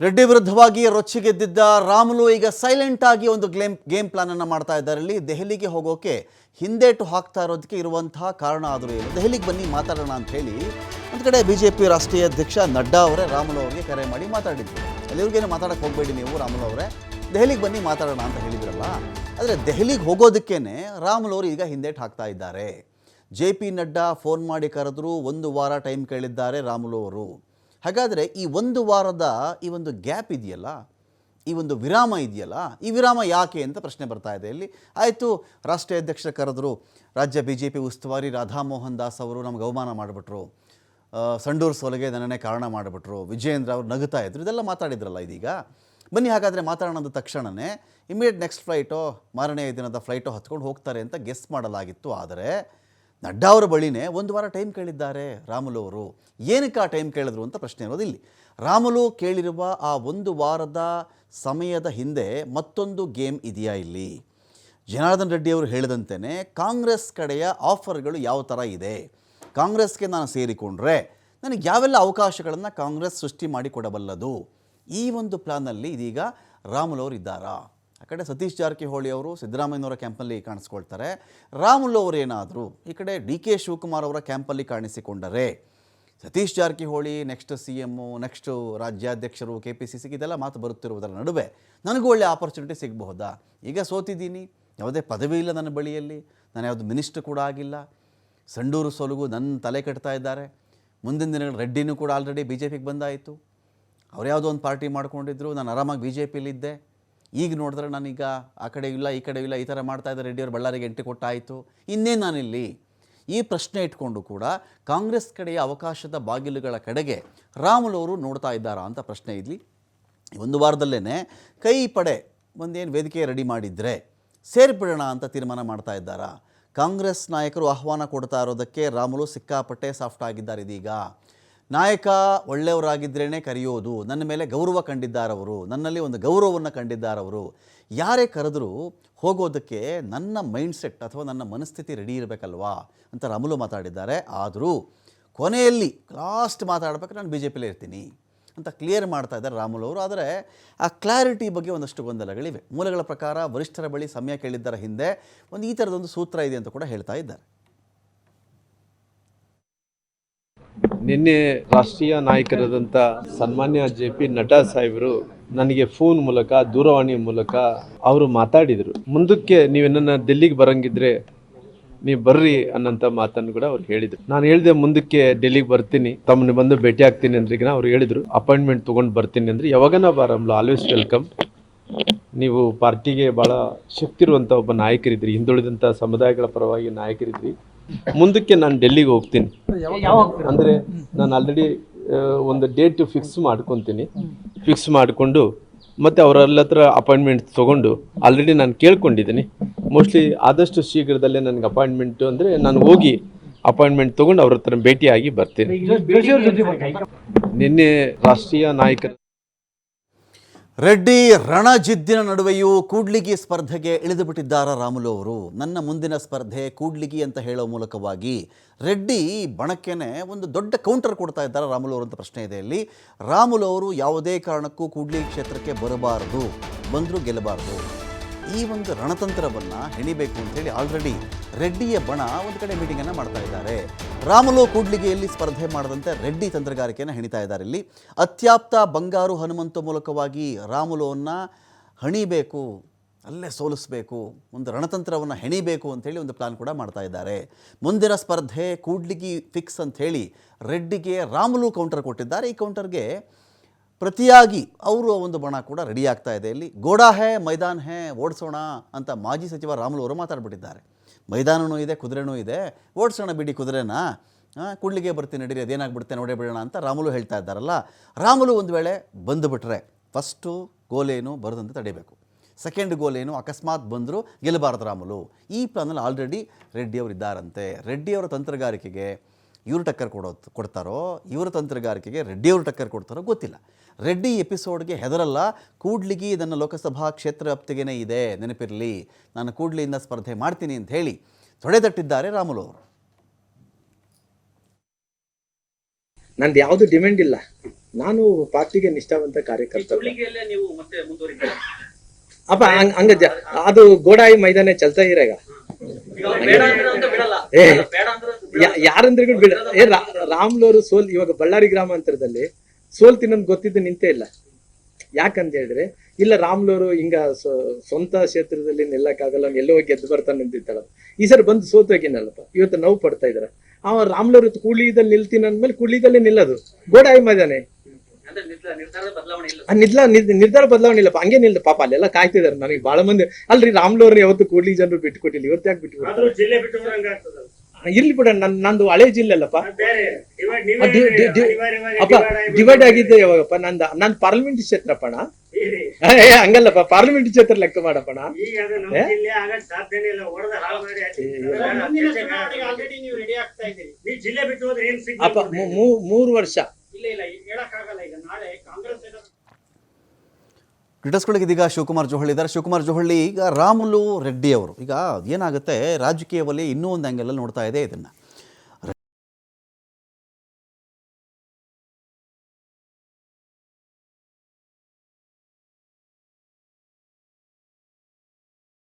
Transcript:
ರೆಡ್ಡಿ ವಿರುದ್ಧವಾಗಿ ರೊಚ್ಚಿಗೆದ್ದಿದ್ದ ರಾಮುಲು ಈಗ ಸೈಲೆಂಟ್ ಆಗಿ ಒಂದು ಗ್ಲೇಮ್ ಗೇಮ್ ಪ್ಲಾನ್ ಅನ್ನು ಮಾಡ್ತಾ ಇದ್ದಾರೆ. ಇಲ್ಲಿ ದೆಹಲಿಗೆ ಹೋಗೋಕೆ ಹಿಂದೇಟು ಹಾಕ್ತಾ ಇರೋದಕ್ಕೆ ಇರುವಂತಹ ಕಾರಣ ಆದರೂ ಏನು ದೆಹಲಿಗೆ ಬನ್ನಿ, ಮಾತಾಡೋಣ ಅಂತ ಹೇಳಿ ಒಂದು ಕಡೆ ಬಿ ಜೆ ಪಿ ರಾಷ್ಟ್ರೀಯ ಅಧ್ಯಕ್ಷ ನಡ್ಡಾ ಅವರೇ ರಾಮುಲು ಅವರಿಗೆ ಕರೆ ಮಾಡಿ ಮಾತಾಡಿದ್ರು. ಎಲ್ಲಿವ್ರಿಗೇನು ಮಾತಾಡಕ್ಕೆ ಹೋಗಬೇಡಿ ನೀವು, ರಾಮುಲು ಅವರೇ. ದೆಹಲಿಗೆ ಬನ್ನಿ, ಮಾತಾಡೋಣ ಅಂತ ಹೇಳಿದ್ರಲ್ಲ. ಆದರೆ ದೆಹಲಿಗೆ ಹೋಗೋದಕ್ಕೇನೆ ರಾಮುಲು ಅವರು ಈಗ ಹಿಂದೇಟು ಹಾಕ್ತಾ ಇದ್ದಾರೆ. ಜೆ ಪಿ ನಡ್ಡಾ ಫೋನ್ ಮಾಡಿ ಕರೆದ್ರು ಒಂದು ವಾರ ಟೈಮ್ ಕೇಳಿದ್ದಾರೆ ರಾಮುಲು ಅವರು. ಹಾಗಾದರೆ ಈ ಒಂದು ವಾರದ ಈ ಒಂದು ಗ್ಯಾಪ್ ಇದೆಯಲ್ಲ? ಈ ಒಂದು ವಿರಾಮ ಇದೆಯಲ್ಲ? ಈ ವಿರಾಮ ಯಾಕೆ ಅಂತ ಪ್ರಶ್ನೆ ಬರ್ತಾ ಇದೆ ಇಲ್ಲಿ. ಆಯಿತು, ರಾಷ್ಟ್ರೀಯ ಅಧ್ಯಕ್ಷ ಕರೆದ್ರು, ರಾಜ್ಯ ಬಿ ಜೆ ಪಿ ಉಸ್ತುವಾರಿ ರಾಧಾಮೋಹನ್ ದಾಸ್ ಅವರು ನಮ್ಗೆ ಅವಮಾನ ಮಾಡಿಬಿಟ್ರು. ಸಂಡೂರು ಸೋಲಿಗೆ ನನ್ನನ್ನೇ ಕಾರಣ ಮಾಡಿಬಿಟ್ರು. ವಿಜಯೇಂದ್ರ ಅವರು ನಗುತ್ತಾ ಇದ್ರು. ಇದೆಲ್ಲ ಮಾತಾಡಿದ್ರಲ್ಲ ಇದೀಗ? ಬನ್ನಿ ಹಾಗಾದರೆ ಮಾತಾಡೋಣ ಅಂದ ತಕ್ಷಣವೇ ಇಮಿಡಿಯೇಟ್ ನೆಕ್ಸ್ಟ್ ಫ್ಲೈಟೋ ಮಾರನೆಯ ದಿನದ ಫ್ಲೈಟೋ ಹತ್ಕೊಂಡು ಹೋಗ್ತಾರೆ ಅಂತ ಗೆಸ್ ಮಾಡಲಾಗಿತ್ತು. ಆದರೆ ನಡ್ಡಾ ಅವರ ಬಳಿನೇ ಒಂದು ವಾರ ಟೈಮ್ ಕೇಳಿದ್ದಾರೆ ರಾಮುಲು ಅವರು. ಏನಕ್ಕೆ ಆ ಟೈಮ್ ಕೇಳಿದ್ರು ಅಂತ ಪ್ರಶ್ನೆ ಇರೋದು ಇಲ್ಲಿ. ರಾಮುಲು ಕೇಳಿರುವ ಆ ಒಂದು ವಾರದ ಸಮಯದ ಹಿಂದೆ ಮತ್ತೊಂದು ಗೇಮ್ ಇದೆಯಾ ಇಲ್ಲಿ? ಜನಾರ್ದನ್ ರೆಡ್ಡಿ ಅವರು ಹೇಳಿದಂತೆಯೇ ಕಾಂಗ್ರೆಸ್ ಕಡೆಯ ಆಫರ್ಗಳು ಯಾವ ಥರ ಇದೆ? ಕಾಂಗ್ರೆಸ್ಗೆ ನಾನು ಸೇರಿಕೊಂಡ್ರೆ ನನಗೆ ಯಾವೆಲ್ಲ ಅವಕಾಶಗಳನ್ನು ಕಾಂಗ್ರೆಸ್ ಸೃಷ್ಟಿ ಮಾಡಿಕೊಡಬಲ್ಲದು? ಈ ಒಂದು ಪ್ಲಾನಲ್ಲಿ ಇದೀಗ ರಾಮುಲು ಅವರು ಇದ್ದಾರಾ? ಆ ಕಡೆ ಸತೀಶ್ ಜಾರಕಿಹೊಳಿ ಅವರು ಸಿದ್ದರಾಮಯ್ಯನವರ ಕ್ಯಾಂಪಲ್ಲಿ ಕಾಣಿಸ್ಕೊಳ್ತಾರೆ. ರಾಮುಲು ಅವರು ಏನಾದರೂ ಈ ಕಡೆ ಡಿ ಕೆ ಶಿವಕುಮಾರ್ ಅವರ ಕ್ಯಾಂಪಲ್ಲಿ ಕಾಣಿಸಿಕೊಂಡರೆ, Satish Jarkiholi next C M next ರಾಜ್ಯಾಧ್ಯಕ್ಷರು ಕೆ ಪಿ ಸಿ ಸಿಗೆ ಇದೆಲ್ಲ ಮಾತು ಬರುತ್ತಿರುವುದರ ನಡುವೆ ನನಗೂ ಒಳ್ಳೆ ಆಪರ್ಚುನಿಟಿ ಸಿಗಬಹುದಾ? ಈಗ ಸೋತಿದ್ದೀನಿ. ಯಾವುದೇ ಪದವಿ ಇಲ್ಲ ನನ್ನ ಬಳಿಯಲ್ಲಿ. ನಾನು ಯಾವುದು ಮಿನಿಸ್ಟರ್ ಕೂಡ ಆಗಿಲ್ಲ. ಸಂಡೂರು ಸೋಲುಗೂ ನನ್ನ ತಲೆ ಕಟ್ತಾ ಇದ್ದಾರೆ. ಮುಂದಿನ ದಿನಗಳು ರೆಡ್ಡಿನೂ ಕೂಡ ಆಲ್ರೆಡಿ ಬಿ ಜೆ ಪಿಗೆ ಬಂದಾಯಿತು. ಅವ್ರು ಯಾವುದೋ ಒಂದು ಪಾರ್ಟಿ ಮಾಡ್ಕೊಂಡಿದ್ರು. ನಾನು ಆರಾಮಾಗಿ ಬಿ ಜೆ ಪಿಲಿದ್ದೆ ಈಗ ನೋಡಿದ್ರೆ ನಾನೀಗ ಆ ಕಡೆ ಇಲ್ಲ, ಈ ಕಡೆ ಇಲ್ಲ, ಈ ಥರ ಮಾಡ್ತಾ ಇದ್ದಾರೆ ರೆಡ್ಡಿಯವರು ಬಳ್ಳಾರಿಗೆ ಎಂಟ್ರಿ ಕೊಟ್ಟಾಯಿತು ಇನ್ನೇನು ನಾನಿಲ್ಲಿ ಈ ಪ್ರಶ್ನೆ ಇಟ್ಕೊಂಡು ಕೂಡ ಕಾಂಗ್ರೆಸ್ ಕಡೆಯ ಅವಕಾಶದ ಬಾಗಿಲುಗಳ ಕಡೆಗೆ ರಾಮುಲು ಅವರು ನೋಡ್ತಾ ಇದ್ದಾರಾ ಅಂತ ಪ್ರಶ್ನೆ ಇಲ್ಲಿ ಒಂದು ವಾರದಲ್ಲೇ ಕೈ ಪಡೆ ಒಂದೇನು ವೇದಿಕೆ ರೆಡಿ ಮಾಡಿದರೆ ಸೇರಿಬಿಡೋಣ ಅಂತ ತೀರ್ಮಾನ ಮಾಡ್ತಾ ಇದ್ದಾರಾ? ಕಾಂಗ್ರೆಸ್ ನಾಯಕರು ಆಹ್ವಾನ ಕೊಡ್ತಾ ಇರೋದಕ್ಕೆ ರಾಮುಲು ಸಿಕ್ಕಾಪಟ್ಟೆ ಸಾಫ್ಟ್ ಆಗಿದ್ದಾರೆ ಇದೀಗ. ನಾಯಕ ಒಳ್ಳೆಯವರಾಗಿದ್ದರೇ ಕರೆಯೋದು, ನನ್ನ ಮೇಲೆ ಗೌರವ ಕಂಡಿದ್ದಾರವರು, ನನ್ನಲ್ಲಿ ಒಂದು ಗೌರವವನ್ನು ಕಂಡಿದ್ದಾರವರು, ಯಾರೇ ಕರೆದರೂ ಹೋಗೋದಕ್ಕೆ ನನ್ನ ಮೈಂಡ್ಸೆಟ್ ಅಥವಾ ನನ್ನ ಮನಸ್ಥಿತಿ ರೆಡಿ ಇರಬೇಕಲ್ವಾ ಅಂತ ರಾಮುಲು ಮಾತಾಡಿದ್ದಾರೆ. ಆದರೂ ಕೊನೆಯಲ್ಲಿ ಲಾಸ್ಟ್ ಮಾತಾಡ್ಬೇಕು, ನಾನು ಬಿ ಜೆ ಪಿಲೇ ಇರ್ತೀನಿ ಅಂತ ಕ್ಲಿಯರ್ ಮಾಡ್ತಾ ಇದ್ದಾರೆ ರಾಮುಲು ಅವರು. ಆದರೆ ಆ ಕ್ಲಾರಿಟಿ ಬಗ್ಗೆ ಒಂದಷ್ಟು ಗೊಂದಲಗಳಿವೆ. ಮೂಲಗಳ ಪ್ರಕಾರ ವರಿಷ್ಠರ ಬಳಿ ಸಮಯ ಕೇಳಿದ್ದರ ಹಿಂದೆ ಒಂದು ಈ ಥರದೊಂದು ಸೂತ್ರ ಇದೆ ಅಂತ ಕೂಡ ಹೇಳ್ತಾ ಇದ್ದಾರೆ. ನಿನ್ನೆ ರಾಷ್ಟ್ರೀಯ ನಾಯಕರಾದಂಥ ಸನ್ಮಾನ್ಯ ಜೆ ಪಿ ನಡ್ಡಾ ಸಾಹೇಬರು ನನಗೆ ಫೋನ್ ಮೂಲಕ, ದೂರವಾಣಿ ಮೂಲಕ ಅವರು ಮಾತಾಡಿದರು. ಮುಂದಕ್ಕೆ ನೀವು ನನ್ನ ಡೆಲ್ಲಿಗೆ ಬರಂಗಿದ್ರೆ ನೀವು ಬರ್ರಿ ಅನ್ನೋಂಥ ಮಾತನ್ನು ಕೂಡ ಅವ್ರು ಹೇಳಿದ್ರು. ನಾನು ಹೇಳಿದೆ ಮುಂದಕ್ಕೆ ಡೆಲ್ಲಿಗೆ ಬರ್ತೀನಿ, ತಮ್ಮನ್ನ ಬಂದು ಭೇಟಿ ಆಗ್ತೀನಿ ಅಂದ್ರಿಗಿನ ಅವ್ರು ಹೇಳಿದ್ರು. ಅಪಾಯಿಂಟ್ಮೆಂಟ್ ತೊಗೊಂಡು ಬರ್ತೀನಿ ಅಂದ್ರೆ ಯಾವಾಗನ ಬಾರಮ್ಲ? ಆಲ್ವೇಸ್ ವೆಲ್ಕಮ್ ನೀವು ಪಾರ್ಟಿಗೆ ಭಾಳ ಶಕ್ತಿ ಇರುವಂಥ ಒಬ್ಬ ನಾಯಕರಿದ್ರಿ ಹಿಂದುಳಿದಂಥ ಸಮುದಾಯಗಳ ಪರವಾಗಿ ನಾಯಕರಿದ್ರಿ. ಮುಂದಕ್ಕೆ ನಾನು ಡೆಲ್ಲಿಗೆ ಹೋಗ್ತೀನಿ. ಅಂದರೆ ನಾನು ಆಲ್ರೆಡಿ ಒಂದು ಡೇಟ್ ಫಿಕ್ಸ್ ಮಾಡ್ಕೊತೀನಿ. ಫಿಕ್ಸ್ ಮಾಡಿಕೊಂಡು ಮತ್ತು ಅವರೆಲ್ಲ ಹತ್ರ ಅಪಾಯಿಂಟ್ಮೆಂಟ್ ತೊಗೊಂಡು ಆಲ್ರೆಡಿ ನಾನು ಕೇಳ್ಕೊಂಡಿದ್ದೀನಿ. ಮೋಸ್ಟ್ಲಿ ಆದಷ್ಟು ಶೀಘ್ರದಲ್ಲೇ ನನಗೆ ಅಪಾಯಿಂಟ್ಮೆಂಟ್ ಅಂದರೆ ನಾನು ಹೋಗಿ ಅಪಾಯಿಂಟ್ಮೆಂಟ್ ತೊಗೊಂಡು ಅವ್ರ ಹತ್ರ ಭೇಟಿಯಾಗಿ ಬರ್ತೀನಿ. ನಿನ್ನೆ ರಾಷ್ಟ್ರೀಯ ನಾಯಕರ ರೆಡ್ಡಿ ರಣಜಿದ್ದಿನ ನಡುವೆಯೂ ಕೂಡ್ಲಿಗಿ ಸ್ಪರ್ಧೆಗೆ ಇಳಿದು ಬಿಟ್ಟಿದ್ದಾರೆ ರಾಮುಲು ಅವರು. ನನ್ನ ಮುಂದಿನ ಸ್ಪರ್ಧೆ ಕೂಡ್ಲಿಗಿ ಅಂತ ಹೇಳೋ ಮೂಲಕವಾಗಿ ರೆಡ್ಡಿ ಬಣಕ್ಕೇನೆ ಒಂದು ದೊಡ್ಡ ಕೌಂಟರ್ ಕೊಡ್ತಾ ಇದ್ದಾರೆ ರಾಮುಲು ಅವರು ಅಂತ ಪ್ರಶ್ನೆ ಇದೆ ಇಲ್ಲಿ. ರಾಮುಲು ಅವರು ಯಾವುದೇ ಕಾರಣಕ್ಕೂ ಕೂಡ್ಲಿ ಕ್ಷೇತ್ರಕ್ಕೆ ಬರಬಾರದು, ಬಂದರೂ ಗೆಲ್ಲಬಾರದು. ಈ ಒಂದು ರಣತಂತ್ರವನ್ನು ಹೆಣಿಬೇಕು ಅಂತೇಳಿ ಆಲ್ರೆಡಿ ರೆಡ್ಡಿಯ ಬಣ ಒಂದು ಕಡೆ ಮೀಟಿಂಗನ್ನು ಮಾಡ್ತಾ ಇದ್ದಾರೆ. ರಾಮುಲು ಕೂಡ್ಲಿಗೆಯಲ್ಲಿ ಸ್ಪರ್ಧೆ ಮಾಡದಂತೆ ರೆಡ್ಡಿ ತಂತ್ರಗಾರಿಕೆಯನ್ನು ಹೆಣಿತಾ ಇದ್ದಾರೆ ಇಲ್ಲಿ. ಅತ್ಯಾಪ್ತ ಬಂಗಾರು ಹನುಮಂತ ಮೂಲಕವಾಗಿ ರಾಮುಲುವನ್ನು ಹಣಿಬೇಕು, ಅಲ್ಲೇ ಸೋಲಿಸಬೇಕು, ಒಂದು ರಣತಂತ್ರವನ್ನು ಹೆಣಿಬೇಕು ಅಂಥೇಳಿ ಒಂದು ಪ್ಲಾನ್ ಕೂಡ ಮಾಡ್ತಾ ಇದ್ದಾರೆ. ಮುಂದಿನ ಸ್ಪರ್ಧೆ ಕೂಡ್ಲಿಗಿ ಫಿಕ್ಸ್ ಅಂಥೇಳಿ ರೆಡ್ಡಿಗೆ ರಾಮುಲು ಕೌಂಟರ್ ಕೊಟ್ಟಿದ್ದಾರೆ. ಈ ಕೌಂಟರ್ಗೆ ಪ್ರತಿಯಾಗಿ ಅವರು ಒಂದು ಬಣ ಕೂಡ ರೆಡಿ ಆಗ್ತಾ ಇದೆ. ಇಲ್ಲಿ ಗೋಡಾ ಹೇ, ಮೈದಾನ್ ಹೇ, ಓಡಿಸೋಣ ಅಂತ ಮಾಜಿ ಸಚಿವ ರಾಮುಲು ಅವರು ಮಾತಾಡ್ಬಿಟ್ಟಿದ್ದಾರೆ. ಮೈದಾನವೂ ಇದೆ, ಕುದುರೆನೂ ಇದೆ. ಓಡಿಸೋಣ ಬಿಡಿ ಕುದುರೆನ. ಕೂಡ್ಲಿಗೆ ಬರ್ತೀನಿ ನಡೀರಿ, ಅದೇನಾಗ್ಬಿಡುತ್ತೆ ನೋಡೇ ಬಿಡೋಣ ಅಂತ ರಾಮುಲು ಹೇಳ್ತಾ ಇದ್ದಾರಲ್ಲ. ರಾಮುಲು ಒಂದು ವೇಳೆ ಬಂದುಬಿಟ್ರೆ ಫಸ್ಟು ಗೋಲೇನು ಬರೋದಂತ ತಡಿಬೇಕು. ಸೆಕೆಂಡ್ ಗೋಲೇನು ಅಕಸ್ಮಾತ್ ಬಂದರೂ ಗೆಲ್ಲಬಾರದು ರಾಮುಲು. ಈ ಪ್ಲಾನಲ್ಲಿ ಆಲ್ರೆಡಿ ರೆಡ್ಡಿಯವರು ಇದ್ದಾರಂತೆ. ರೆಡ್ಡಿಯವರ ತಂತ್ರಗಾರಿಕೆಗೆ ಇವರು ಟಕ್ಕರ್ ಕೊಡೋ ಕೊಡ್ತಾರೋ ಇವರ ತಂತ್ರಗಾರಿಕೆಗೆ ರೆಡ್ಡಿಯವರು ಟಕ್ಕರ್ ಕೊಡ್ತಾರೋ ಗೊತ್ತಿಲ್ಲ. ರೆಡ್ಡಿ ಎಪಿಸೋಡ್ಗೆ ಹೆದರಲ್ಲ ಕೂಡ್ಲಿಗಿ ಇದನ್ನು ಲೋಕಸಭಾ ಕ್ಷೇತ್ರ ವ್ಯಾಪ್ತಿಗೇನೆ ಇದೆ ನೆನಪಿರಲಿ ನಾನು ಕೂಡ್ಲಿಯಿಂದ ಸ್ಪರ್ಧೆ ಮಾಡ್ತೀನಿ ಅಂತ ಹೇಳಿ ತೊಡೆದಟ್ಟಿದ್ದಾರೆ ರಾಮುಲು ಅವರು. ನಂದು ಯಾವುದು ಡಿಮ್ಯಾಂಡ್ ಇಲ್ಲ. ನಾನು ಪಾರ್ಟಿಗೆ ನಿಷ್ಠಾವಂತ ಕಾರ್ಯಕರ್ತ ಅಪ್ಪ ಹಂಗ ಹಂಗ ಜ- ಅದು ಗೋಡಾಯಿ ಮೈದಾನ ಚಲ್ತಾ ಇರಾಗ ಅವ್ರು ಬೇಡ ಏ. ಬೇಡ ಅಂದ್ರೆ ಯಾ- ಯಾರಂದ್ರೆ ಬಿಡ ಏ ರಾ- ರಾಮ್ಲೋರು ಸೋಲ್ ಇವಾಗ ಬಳ್ಳಾರಿ ಗ್ರಾಮಾಂತರದಲ್ಲಿ ಸೋಲ್ ತಿನ್ನೋದು ಗೊತ್ತಿದ್ದು ನಿಂತೇ ಇಲ್ಲ. ಯಾಕಂತ ಹೇಳಿದ್ರೆ ಇಲ್ಲ ರಾಮ್ಲೋರು ಹಿಂಗ ಸ್ವ- ಸ್ವಂತ ಕ್ಷೇತ್ರದಲ್ಲಿ ನಿಲ್ಲಕ್ಕಾಗಲ್ಲ ಅವ್ನು ಎಲ್ಲೋ ಹೋಗಿ ಗೆದ್ದು ಬರ್ತಾನೆ ನಿಂತಿತ್ತಲ್ಲ ಈ ಸರ್ ಬಂದು ಸೋತೋಗಿನಲ್ಲಪ್ಪ ಇವತ್ತು ನೋವು ಪಡ್ತಾ ಇದಾರೆ. ಅವ ರಾಮ್ಲೋರು ಕೂಡ್ಲಿದಲ್ಲಿ ನಿಲ್ತೀನಿ ಅಂದ್ಮೇಲೆ ಕೂಡ್ಲಿದಲ್ಲೇ ನಿಲ್ಲದು. ಗೋಡಾಯಿ ಮೈದಾನೆ. ಅಂದ್ರೆ ನಿರ್ಧಾರ ನಿರ್ಧಾರ ಬದಲಾವಣೆ ಇಲ್ಲಪ್ಪ ಹಂಗೆ ನಿಲ್ದ ಪಾಪ ಅಲ್ಲೆಲ್ಲ ಕಾಯ್ತಿದಾರೆ. ನನಗೆ ಬಹಳ ಮಂದಿ ಅಲ್ರಿ ರಾಮ್ಲೋರ್ ಯಾವತ್ತು ಕೂಡ್ಲಿ ಜನರು ಬಿಟ್ಕೊಟ್ಟಿಲ್ಲ ಇವತ್ತು ಯಾಕೆ ಬಿಟ್ಟು ಬಿಟ್ಟು. ಇರ್ಲಿ ಬಿಡ ನನ್ ನಂದು ಹಳೆ ಜಿಲ್ಲೆ ಅಲ್ಲಪ್ಪ. ಅಪ್ಪ ಡಿವೈಡ್ ಆಗಿದ್ದೆ ಯಾವಾಗಪ್ಪ? ನಂದ ನಂದು ಪಾರ್ಲಿಮೆಂಟ್ ಕ್ಷೇತ್ರಪ್ಪಣ. ಏ ಹಂಗಲ್ಲಪ್ಪ ಪಾರ್ಲಿಮೆಂಟ್ ಕ್ಷೇತ್ರ ಲೆಕ್ಕ ಮಾಡಪ್ಪಣ. ಈಗ ಮೂರು ನಮ್ಮ ಕ್ರಿಟಸ್ಗಳಿಗೆ ಇದೀಗ ಶಿವಕುಮಾರ್ ಜೋಹಳ್ಳಿ ಇದ್ದಾರೆ. ಶಿವಕುಮಾರ್ ಜೋಹಳ್ಳಿ, ಈಗ ರಾಮುಲು ರೆಡ್ಡಿ ಅವರು, ಈಗ ಏನಾಗುತ್ತೆ ರಾಜಕೀಯದಲ್ಲಿ ಇನ್ನೂ ಒಂದು ಆ್ಯಂಗಲಲ್ಲಿ ನೋಡ್ತಾ ಇದೆ ಇದನ್ನು.